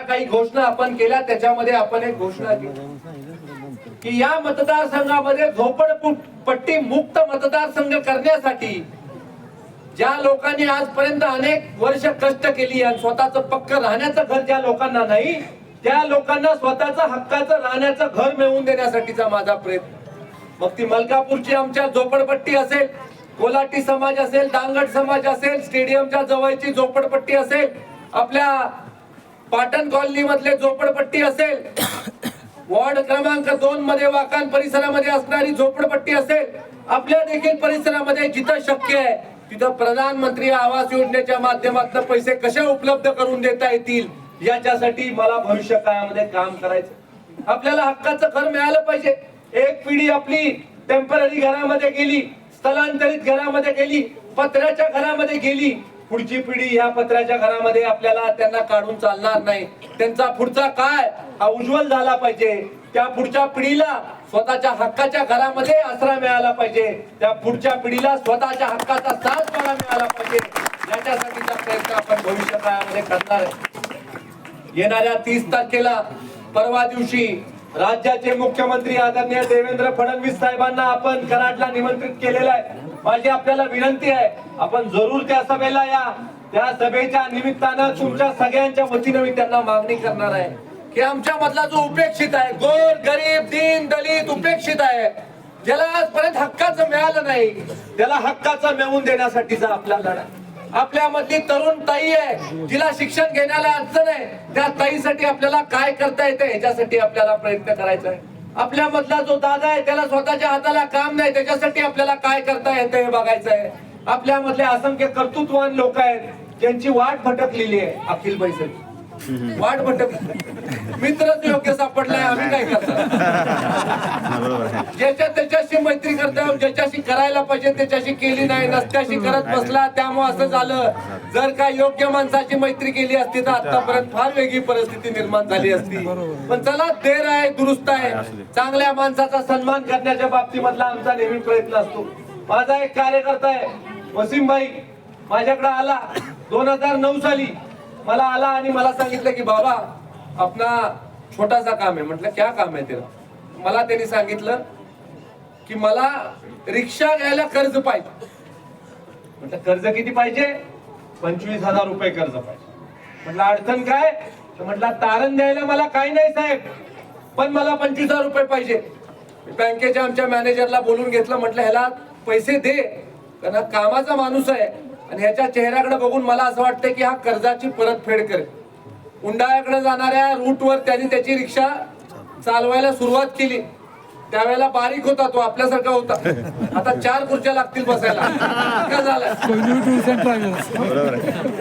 काही घोषणा आपण केल्या त्याच्यामध्ये आपण एक घोषणा केली. की या मतदारसंघामध्ये झोपडपट्टी मुक्त मतदारसंघ करण्यासाठी ज्या लोकांनी आजपर्यंत अनेक वर्ष कष्ट केली आणि स्वतःचं पक्क राहण्याचं घर ज्या लोकांना नाही त्या लोकांना स्वतःचं हक्काचं राहण्याचं घर मिळवून देण्यासाठीचा माझा प्रयत्न. मग ती मलकापूरची आमच्या झोपडपट्टी असेल कोलाटी समाज असेल दांगड समाज असेल स्टेडियमच्या जवळची झोपडपट्टी असेल आपल्या पाटण कॉलनी मधले झोपडपट्टी असेल वॉर्ड क्रमांक दोन मध्ये वाकान परिसरामध्ये असणारी झोपडपट्टी असेल आपल्या देखील परिसरामध्ये जिथं शक्य आहे तिथं प्रधानमंत्री आवास योजनेच्या माध्यमातून पैसे कसे उपलब्ध करून देता येतील याच्यासाठी मला भविष्य काळामध्ये काम करायचं आपल्याला हक्काचं घर मिळालं पाहिजे. एक पिढी आपली टेंपररी घरामध्ये गेली स्थलांतरित घरामध्ये गेली पत्र्याच्या घरामध्ये गेली पुढची पिढी ह्या पत्र्याच्या घरामध्ये आपल्याला त्यांना काढून चालणार नाही. त्यांचा पुढचा काय? हा उज्ज्वल झाला पाहिजे. त्या पुढच्या पिढीला स्वतःच्या हक्काच्या घरामध्ये आसरा मिळाला पाहिजे. त्या पुढच्या पिढीला स्वतःच्या हक्काचा साथ मला मिळाला पाहिजे. याच्यासाठीचा प्रयत्न आपण भविष्य काळामध्ये करणार आहे. येणाऱ्या तीस तारखेला परवा दिवशी राज्याचे मुख्यमंत्री आदरणीय देवेंद्र फडणवीस साहेबांना आपण कराडला निमंत्रित केलेलं आहे. माझी आपल्याला विनंती आहे आपण जरूर त्या सभेला या. त्या सभेच्या निमित्तानं तुमच्या सगळ्यांच्या वतीनं मी त्यांना मागणी करणार आहे की आमच्या मधला जो उपेक्षित आहे गोर गरीब दीन दलित उपेक्षित आहे ज्याला आजपर्यंत हक्काचं मिळालं नाही त्याला हक्काचं मिळवून देण्यासाठीचा आपला लढा आपल्या मधली तरुण ताई आहे जिला शिक्षण घेण्याला अडचण आहे त्या ताईसाठी आपल्याला काय करता येते ह्याच्यासाठी आपल्याला प्रयत्न करायचा आहे. आपल्या मधला जो दादा आहे त्याला स्वतःच्या हाताला काम नाही त्याच्यासाठी आपल्याला काय करता येतं हे बघायचं आहे आपल्या मधले असंख्य कर्तृत्ववान लोक आहेत ज्यांची वाट भटकलेली आहे अखिल पैसे वाट भटक मित्रच योग्य सापडलाय आम्ही काय करतो ज्याच्या त्याच्याशी मैत्री करता ज्याच्याशी करायला पाहिजे त्याच्याशी केली नाही नसत्याशी करत बसला त्यामुळे असं झालं. जर का योग्य माणसाची मैत्री केली असती तर आतापर्यंत फार वेगळी परिस्थिती निर्माण झाली असती. पण चला देर आहे दुरुस्त आहे. चांगल्या माणसाचा सन्मान करण्याच्या बाबतीमधला आमचा नेहमी प्रयत्न असतो. माझा एक कार्यकर्ता आहे वसीम भाई माझ्याकडे आला दोन हजार नऊ साली. मला आला आणि मला सांगितलं की बाबा आपला छोटासा काम आहे. म्हटलं क्या काम आहे त्याला मला त्यांनी सांगितलं की मला रिक्षा घ्यायला कर्ज पाहिजे. म्हटलं कर्ज किती पाहिजे? पंचवीस हजार रुपये कर्ज पाहिजे. म्हटलं अडचण काय? म्हटलं तारण द्यायला मला काही नाही साहेब. पण मला पंचवीस हजार रुपये पाहिजे. बँकेच्या आमच्या मॅनेजरला बोलून घेतलं म्हटलं ह्याला पैसे दे. कारण कामाचा माणूस आहे आणि ह्याच्या चेहऱ्याकडे बघून मला असं वाटतं की हा कर्जाची परतफेड करेल. उंडाळ्याकडे जाणाऱ्या रूटवर त्यांनी त्याची रिक्षा चालवायला सुरुवात केली. त्यावेळेला बारीक होता तो आपल्यासारखा होता. आता चार खुर्च्या लागतील बसायला. इतका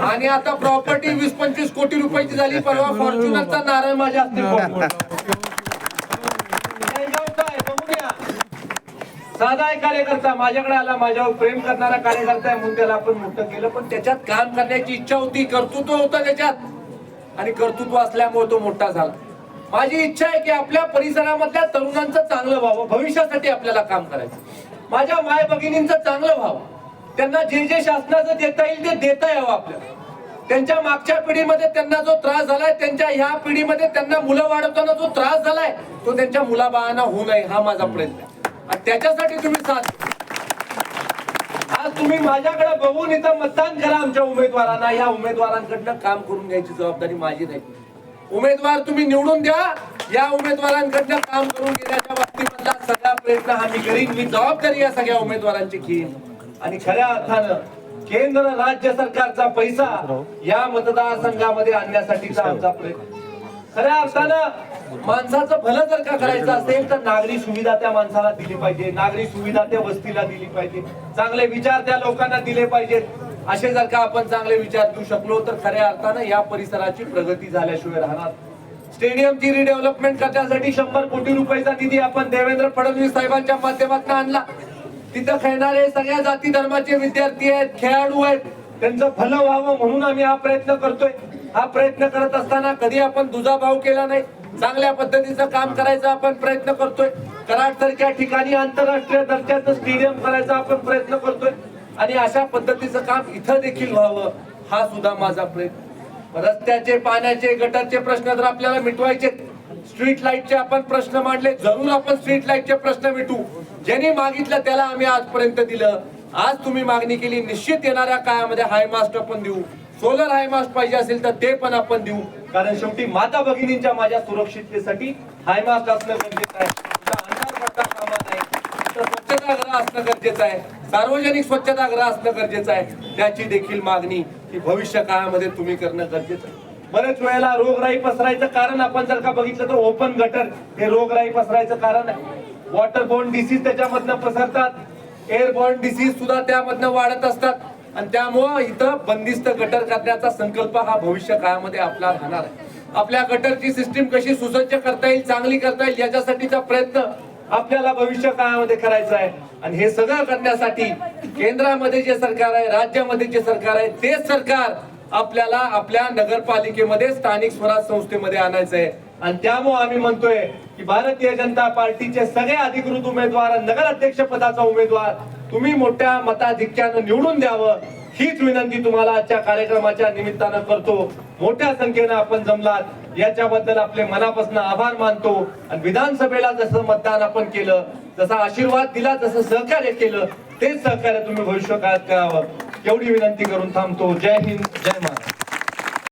आणि आता प्रॉपर्टी वीस पंचवीस कोटी रुपयाची झाली परवा फॉर्च्युनरचा नारायण माझ्या हस्ते आहे, साधा एक कार्यकर्ता माझ्याकडे आला माझ्यावर प्रेम करणारा कार्यकर्ता आहे म्हणून त्याला आपण मोठं केलं पण त्याच्यात काम करण्याची इच्छा होती कर्तृत्व होतं त्याच्यात. आणि कर्तृत्व असल्यामुळे तो मोठा झाला. माझी इच्छा आहे की आपल्या परिसरामधल्या तरुणांचं चांगलं व्हावं. भविष्यासाठी आपल्याला काम करायचं. माझ्या माय भगिनींचं चांगलं व्हावं. त्यांना जे जे शासनाचं देता येईल ते देता यावं आपल्याला. त्यांच्या मागच्या पिढीमध्ये त्यांना जो त्रास झालाय त्यांच्या ह्या पिढीमध्ये त्यांना मुलं वाढवताना जो त्रास झालाय तो त्यांच्या मुलाबाळांना होऊ नये हा माझा प्रयत्न आहे. आणि त्याच्यासाठी तुम्ही साथ आज तुम्ही माझ्याकडे बघून इथं मतदान करा आमच्या उमेदवारांना. या उमेदवारांकडनं काम करून घ्यायची जबाबदारी माझी नाही. उमेदवार तुम्ही निवडून द्या. या उमेदवारांकडनं काम करून घेण्याच्या बाबतीमधला सगळा प्रयत्न हा मी करीन. मी जबाबदारी या सगळ्या उमेदवारांची घेईन. आणि खऱ्या अर्थानं केंद्र राज्य सरकारचा पैसा या मतदारसंघामध्ये आणण्यासाठीचा आमचा प्रयत्न. खऱ्या अर्थानं माणसाचं भलं जर का करायचं असेल तर नागरी सुविधा त्या माणसाला दिली पाहिजे. नागरी सुविधा त्या वस्तीला दिली पाहिजे. चांगले विचार त्या लोकांना दिले पाहिजेत. असे जर का आपण चांगले विचार देऊ शकलो तर खऱ्या अर्थानं या परिसराची प्रगती झाल्याशिवाय राहणार. स्टेडियमची रिडेव्हलपमेंट करण्यासाठी शंभर कोटी रुपयाचा निधी आपण देवेंद्र फडणवीस साहेबांच्या माध्यमातून आणला. तिथं खेळणारे सगळ्या जाती धर्माचे विद्यार्थी आहेत खेळाडू आहेत. त्यांचं भलं व्हावं म्हणून आम्ही हा प्रयत्न करतोय. हा प्रयत्न करत असताना कधी आपण दुजाभाव केला नाही. चांगल्या पद्धतीचं काम करायचा आपण प्रयत्न करतोय. कराड सारख्या ठिकाणी आंतरराष्ट्रीय दर्जाचं स्टेडियम करायचा आपण प्रयत्न करतोय. आणि अशा पद्धतीचं काम इथं देखील व्हावं हा सुद्धा माझा प्रयत्न. रस्त्याचे पाण्याचे गटारचे प्रश्न जर आपल्याला मिटवायचे स्ट्रीट लाईटचे आपण प्रश्न मांडले जरूर आपण स्ट्रीट लाईटचे प्रश्न मिटू. ज्यांनी मागितलं त्याला आम्ही आजपर्यंत दिलं. आज तुम्ही मागणी केली निश्चित येणाऱ्या काळामध्ये हायमास्ट आपण देऊ. सोलर हायमास्ट पाहिजे असेल तर ते पण आपण देऊ. कारण शेवटी माता भगिनींच्या माझ्या सुरक्षिततेसाठी हायमास्ट असणं गरजेचं आहे. अंधार पडता कामा नाही स्वच्छतागृह असणं गरजेचं आहे. सार्वजनिक स्वच्छतागृह असणं गरजेचं आहे. त्याची देखील मागणी ही भविष्य काळामध्ये तुम्ही करणं गरजेचं आहे. बरेच वेळेला रोगराई पसरायचं कारण आपण जर का बघितलं तर ओपन गटर हे रोगराई पसरायचं कारण आहे. वॉटर बॉर्न डिसीज त्याच्यामधनं पसरतात. एअरबॉर्न डिसीज सुद्धा त्यामधनं वाढत असतात. आणि त्यामुळं इथं बंदिस्त गटर करण्याचा संकल्प हा भविष्य काळामध्ये आपला राहणार आहे. आपल्या गटरची सिस्टीम कशी सुसज्ज करता येईल चांगली करता येईल याच्यासाठीचा प्रयत्न आपल्याला भविष्य काळामध्ये करायचा आहे. आणि हे सगळं करण्यासाठी केंद्रामध्ये जे सरकार आहे राज्यामध्ये जे सरकार आहे तेच सरकार आपल्याला आपल्या नगरपालिकेमध्ये स्थानिक स्वराज संस्थेमध्ये आणायचं आहे. आणि त्यामुळे आम्ही म्हणतोय की भारतीय जनता पार्टीचे सगळे अधिकृत उमेदवार नगराध्यक्ष पदाचा उमेदवार तुम्ही मोठ्या मताधिक्यानं निवडून द्यावं हीच विनंती तुम्हाला आजच्या कार्यक्रमाच्या निमित्तानं करतो. मोठ्या संख्येनं आपण जमलात. याच्याबद्दल आपले मनापासून आभार मानतो. आणि विधानसभेला जसं मतदान आपण केलं जसा आशीर्वाद दिला जसं सहकार्य केलं तेच सहकार्य तुम्ही भविष्य काळात करावं. एवढी विनंती करून थांबतो. जय हिंद जय महाराष्ट्र.